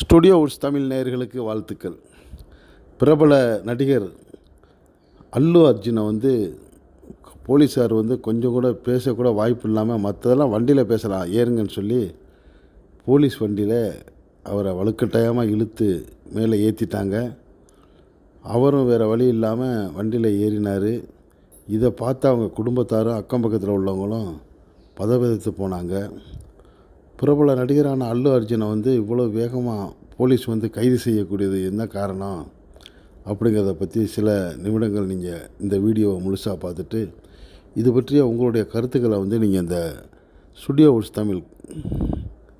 Studio woods Tamil நேயர்களுக்கு வாழ்த்துக்கள். பிரபல நடிகர் அல்லு அர்ஜுனை வந்து போலீஸார் வந்து கொஞ்சம் கூட பேசக்கூட வாய்ப்பு இல்லாமல் மற்றதெல்லாம் வண்டியில் பேசலாம் ஏறுங்கன்னு சொல்லி போலீஸ் வண்டியில் அவரை வலுக்கட்டாயமாக இழுத்து மேலே ஏற்றிட்டாங்க அவரும் வேறு வழி இல்லாமல் வண்டியில் ஏறினார். இதை பார்த்து அவங்க குடும்பத்தாரும் அக்கம் பக்கத்தில் உள்ளவங்களும் பதவிதத்து போனாங்க. பிரபல நடிகரான அல்லு அர்ஜுனை வந்து இவ்வளோ வேகமாக போலீஸ் வந்து கைது செய்யக்கூடியது என்ன காரணம் அப்படிங்கிறத பற்றி சில நிமிடங்கள் நீங்கள் இந்த வீடியோவை முழுசாக பார்த்துட்டு இது பற்றிய உங்களுடைய கருத்துக்களை வந்து நீங்கள் இந்த ஸ்டுடியோ உட்ஸ் தமிழ்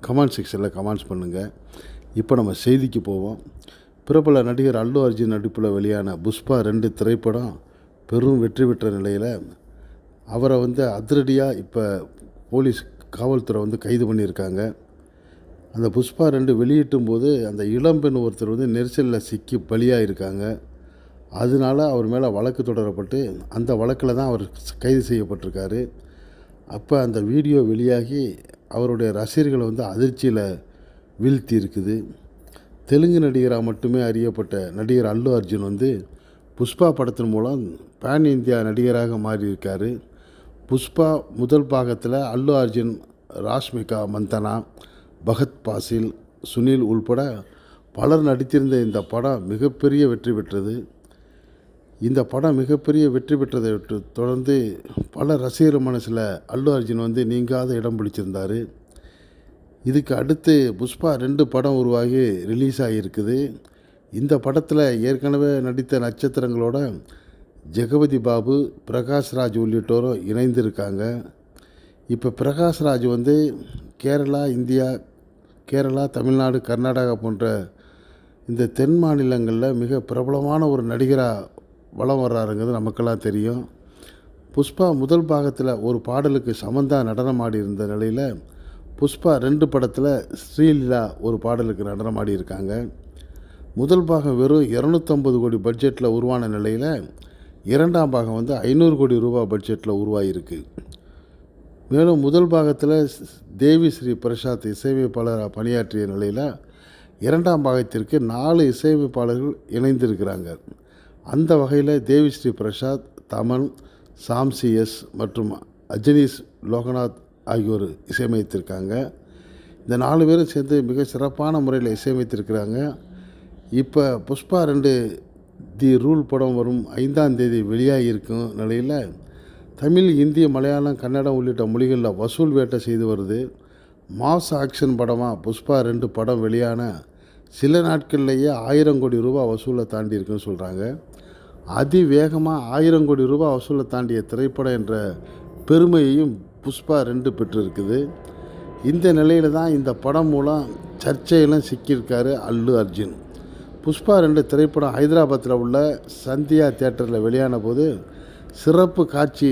கமெண்ட் செக்ஷனில் கமெண்ட்ஸ் பண்ணுங்கள். இப்போ நம்ம செய்திக்கு போவோம். பிரபல நடிகர் அல்லு அர்ஜுன் நடிப்பில் வெளியான புஷ்பா ரெண்டு திரைப்படம் பெரும் வெற்றி பெற்ற நிலையில் அவரை வந்து அதிரடியாக இப்போ போலீஸ் காவல்துறை வந்து கைது பண்ணியிருக்காங்க. அந்த புஷ்பா ரெண்டு வெளியிட்டும் போது அந்த இளம்பெண் ஒருத்தர் வந்து நெரிசலில் சிக்கி பலியாக இருக்காங்க அதனால அவர் மேலே வழக்கு தொடரப்பட்டு அந்த வழக்கில் தான் அவர் கைது செய்யப்பட்டிருக்காரு. அப்போ அந்த வீடியோ வெளியாகி அவருடைய ரசிகர்களை வந்து அதிர்ச்சியில் வீழ்த்தி இருக்குது தெலுங்கு நடிகராக மட்டுமே அறியப்பட்ட நடிகர் அல்லு அர்ஜுன் வந்து புஷ்பா படத்தின் மூலம் பேன் இந்தியா நடிகராக மாறியிருக்காரு. புஷ்பா முதல் பாகத்தில் அல்லு அர்ஜுன் ராஷ்மிகா மந்தனா பகத் பாசில் சுனில் உள்பட பலர் நடித்திருந்த இந்த படம் மிகப்பெரிய வெற்றி பெற்றது. இந்த படம் மிகப்பெரிய வெற்றி பெற்றதை விட்டு தொடர்ந்து பல ரசிகர் மனசில் அல்லு அர்ஜுன் வந்து நீங்காத இடம் பிடிச்சிருந்தார். இதுக்கு அடுத்து புஷ்பா ரெண்டு படம் உருவாகி ரிலீஸ் ஆகியிருக்குது இந்த படத்தில் ஏற்கனவே நடித்த நட்சத்திரங்களோட ஜெகபதி பாபு பிரகாஷ்ராஜ் உள்ளிட்டோரும் இணைந்திருக்காங்க. இப்போ பிரகாஷ்ராஜ் வந்து கேரளா இந்தியா கேரளா தமிழ்நாடு கர்நாடகா போன்ற இந்த தென் மாநிலங்களில் மிக பிரபலமான ஒரு நடிகராக வலம் வர்றாருங்கிறது நமக்கெல்லாம் தெரியும். புஷ்பா முதல் பாகத்தில் ஒரு பாடலுக்கு சமந்தா நடனமாடி இருந்த நிலையில் புஷ்பா ரெண்டு படத்தில் ஸ்ரீலீலா ஒரு பாடலுக்கு நடனமாடி இருக்காங்க. முதல் பாகம் வெறும் இரநூத்தம்பது கோடி பட்ஜெட்டில் உருவான நிலையில் இரண்டாம் பாகம் வந்து ஐநூறு கோடி ரூபாய் பட்ஜெட்டில் உருவாகியிருக்கு மேலும் முதல் பாகத்தில் தேவி ஸ்ரீ பிரசாத் இசையமைப்பாளராக பணியாற்றிய நிலையில் இரண்டாம் பாகத்திற்கு நாலு இசையமைப்பாளர்கள் இணைந்திருக்கிறாங்க. அந்த வகையில் தேவி ஸ்ரீ பிரசாத் தமன் சாம்சி எஸ் மற்றும் அஜனீஷ் லோகநாத் ஆகியோர் இசையமைத்திருக்காங்க. இந்த நாலு பேரும் சேர்ந்து மிக சிறப்பான முறையில் இசையமைத்திருக்கிறாங்க. இப்போ புஷ்பா ரெண்டு தி ரூல் படம் வரும் ஐந்தாம் தேதி வெளியாகி இருக்கும் நிலையில் தமிழ் இந்திய மலையாளம் கன்னடம் உள்ளிட்ட மொழிகளில் வசூல் வேட்டை செய்து வருது. மாஸ் ஆக்ஷன் படமாக புஷ்பா ரெண்டு படம் வெளியான சில நாட்கள்லேயே ஆயிரம் கோடி ரூபா வசூலை தாண்டி இருக்குன்னு சொல்கிறாங்க. அதிவேகமாக ஆயிரம் கோடி ரூபா வசூலை தாண்டிய திரைப்படம் என்ற பெருமையையும் புஷ்பா ரெண்டு பெற்றிருக்குது. இந்த நிலையில் தான் இந்த படம் மூலம் சர்ச்சையிலும் சிக்கியிருக்காரு அல்லு அர்ஜுன். புஷ்பா ரெண்டு திரைப்படம் ஹைதராபாத்தில் உள்ள சந்தியா தேட்டரில் வெளியான போது சிறப்பு காட்சி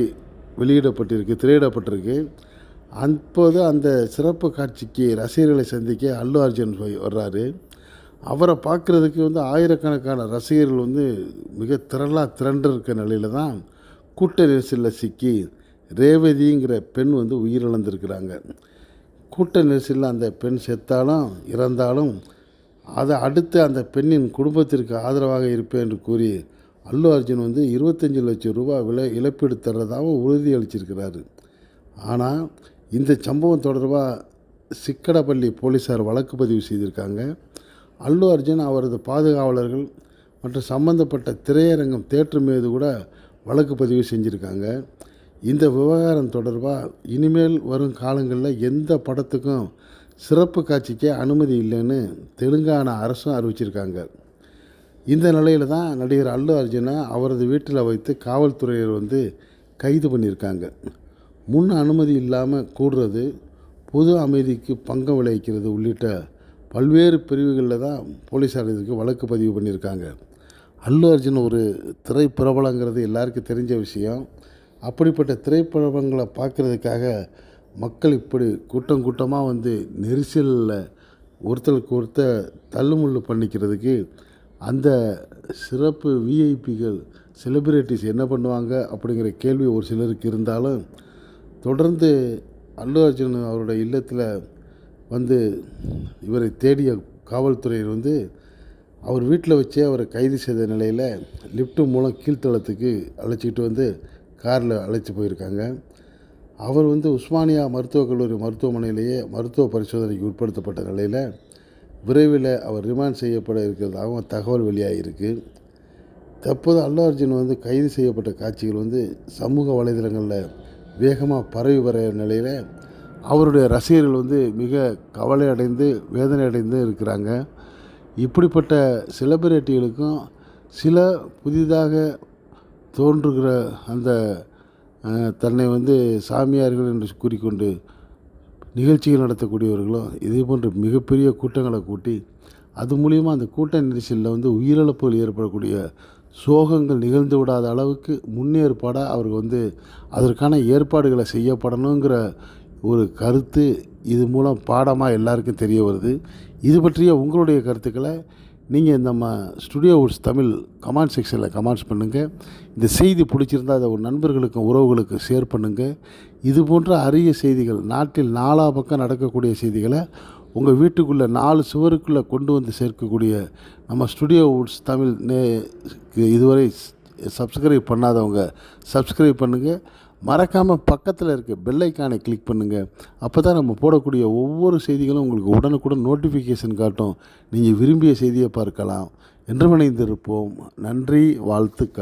வெளியிடப்பட்டிருக்கு திரையிடப்பட்டிருக்கு. அப்போது அந்த சிறப்பு காட்சிக்கு ரசிகர்களை சந்திக்க அல்லு அர்ஜுன் போய் வர்றாரு. அவரை பார்க்குறதுக்கு வந்து ஆயிரக்கணக்கான ரசிகர்கள் வந்து மிக திரளாக திரண்டு இருக்க நிலையில் தான் கூட்ட நெரிசலில் சிக்கி ரேவதிங்கிற பெண் வந்து உயிரிழந்திருக்கிறாங்க. கூட்ட நெரிசலில் அந்த பெண் செத்தாலும் இறந்தாலும் அதை அடுத்து அந்த பெண்ணின் குடும்பத்திற்கு ஆதரவாக இருப்பேன் என்று கூறி அல்லு அர்ஜுன் வந்து இருபத்தஞ்சி லட்சம் ரூபாய் விலை இழப்பீடு தர்றதாகவும் உறுதியளிச்சிருக்கிறாரு. ஆனால் இந்த சம்பவம் தொடர்பாக சிக்கடப்பள்ளி போலீஸார் வழக்கு பதிவு செய்திருக்காங்க. அல்லு அர்ஜுன் அவரது பாதுகாவலர்கள் மற்றும் சம்பந்தப்பட்ட திரையரங்கம் தேட்டர் மீது கூட வழக்கு பதிவு செஞ்சுருக்காங்க. இந்த விவகாரம் தொடர்பாக இனிமேல் வரும் காலங்களில் எந்த படத்துக்கும் சிறப்பு காட்சிக்கே அனுமதி இல்லைன்னு தெலுங்கானா அரசும் அறிவிச்சிருக்காங்க. இந்த நிலையில் தான் நடிகர் அல்லு அர்ஜுனை அவரது வீட்டில் வைத்து காவல்துறையர் வந்து கைது பண்ணியிருக்காங்க. முன் அனுமதி இல்லாமல் கூடுறது பொது அமைதிக்கு பங்கம் விளைவிக்கிறது உள்ளிட்ட பல்வேறு பிரிவுகளில் தான் போலீஸார் இதுக்கு வழக்கு பதிவு பண்ணியிருக்காங்க. அல்லு அர்ஜுன் ஒரு திரைப்பிரபலங்கிறது எல்லாருக்கும் தெரிஞ்ச விஷயம். அப்படிப்பட்ட திரைப்பிரபலங்களை பார்க்குறதுக்காக மக்கள் இப்படி கூட்டம் கூட்டமாக வந்து நெரிசலில் ஒருத்தருக்கு ஒருத்தர் தள்ளுமுள்ளு பண்ணிக்கிறதுக்கு அந்த சிறப்பு விஐபிகள் செலிப்ரிட்டிஸ் என்ன பண்ணுவாங்க அப்படிங்கிற கேள்வி ஒரு சிலருக்கு இருந்தாலும் தொடர்ந்து அல்லு அர்ஜுன் அவருடைய இல்லத்தில் வந்து இவரை தேடிய காவல்துறையினர் வந்து அவர் வீட்டில் வச்சே அவரை கைது செய்த நிலையில் லிஃப்ட்டு மூலம் கீழ்த்தளத்துக்கு அழைச்சிக்கிட்டு வந்து காரில் அழைச்சி போயிருக்காங்க. அவர் வந்து உஸ்மானியா மருத்துவக் கல்லூரி மருத்துவமனையிலேயே மருத்துவ பரிசோதனைக்கு உட்படுத்தப்பட்ட நிலையில் விரைவில் அவர் ரிமாண்ட் செய்யப்பட இருக்கிறதாகவும் தகவல் வெளியாகிருக்கு தற்போது அல்லு அர்ஜுன் வந்து கைது செய்யப்பட்ட காட்சிகள் வந்து சமூக வலைதளங்களில் வேகமாக பரவி வர நிலையில் அவருடைய ரசிகர்கள் வந்து மிக கவலை அடைந்து வேதனை அடைந்து இருக்கிறாங்க. இப்படிப்பட்ட செலிபிரிட்டிகளுக்கும் சில புதிதாக தோன்றுகிற அந்த தன்னை வந்து சாமியார்கள் என்று கூறிக்கொண்டு நிகழ்ச்சிகள் நடத்தக்கூடியவர்களும் இதே போன்ற மிகப்பெரிய கூட்டங்களை கூட்டி அது மூலிமா அந்த கூட்ட நெரிசலில் வந்து உயிரிழப்புகள் ஏற்படக்கூடிய சோகங்கள் நிகழ்ந்து விடாத அளவுக்கு முன்னேற்பாடாக அவருக்கு வந்து அதற்கான ஏற்பாடுகளை செய்யப்படணுங்கிற ஒரு கருத்து இது மூலம் பாடமாக எல்லாருக்கும் தெரிய வருது. இது பற்றிய உங்களுடைய கருத்துக்களை நீங்கள் நம்ம ஸ்டுடியோ வுட்ஸ் தமிழ் கமெண்ட் செக்ஷனில் கமெண்ட்ஸ் பண்ணுங்கள் இந்த செய்தி பிடிச்சிருந்தா அதை ஒரு நண்பர்களுக்கும் உறவுகளுக்கும் ஷேர் பண்ணுங்கள் இது போன்ற அரிய செய்திகள் நாட்டில் நாலா பக்கம் நடக்கக்கூடிய செய்திகளை உங்கள் வீட்டுக்குள்ளே நாலு சுவருக்குள்ளே கொண்டு வந்து சேர்க்கக்கூடிய நம்ம ஸ்டுடியோ உட்ஸ் தமிழ் நே இதுவரை சப்ஸ்கிரைப் பண்ணாதவங்க சப்ஸ்கிரைப் பண்ணுங்கள் மறக்காமல் பக்கத்தில் இருக்க பெல் ஐக்கானை கிளிக் பண்ணுங்கள் அப்போ தான் நம்ம போடக்கூடிய ஒவ்வொரு செய்திகளும் உங்களுக்கு உடனுக்குடன் நோட்டிஃபிகேஷன் காட்டும். நீங்கள் விரும்பிய செய்தியை பார்க்கலாம். என்று இணைந்திருப்போம். நன்றி வாழ்த்துக்கள்.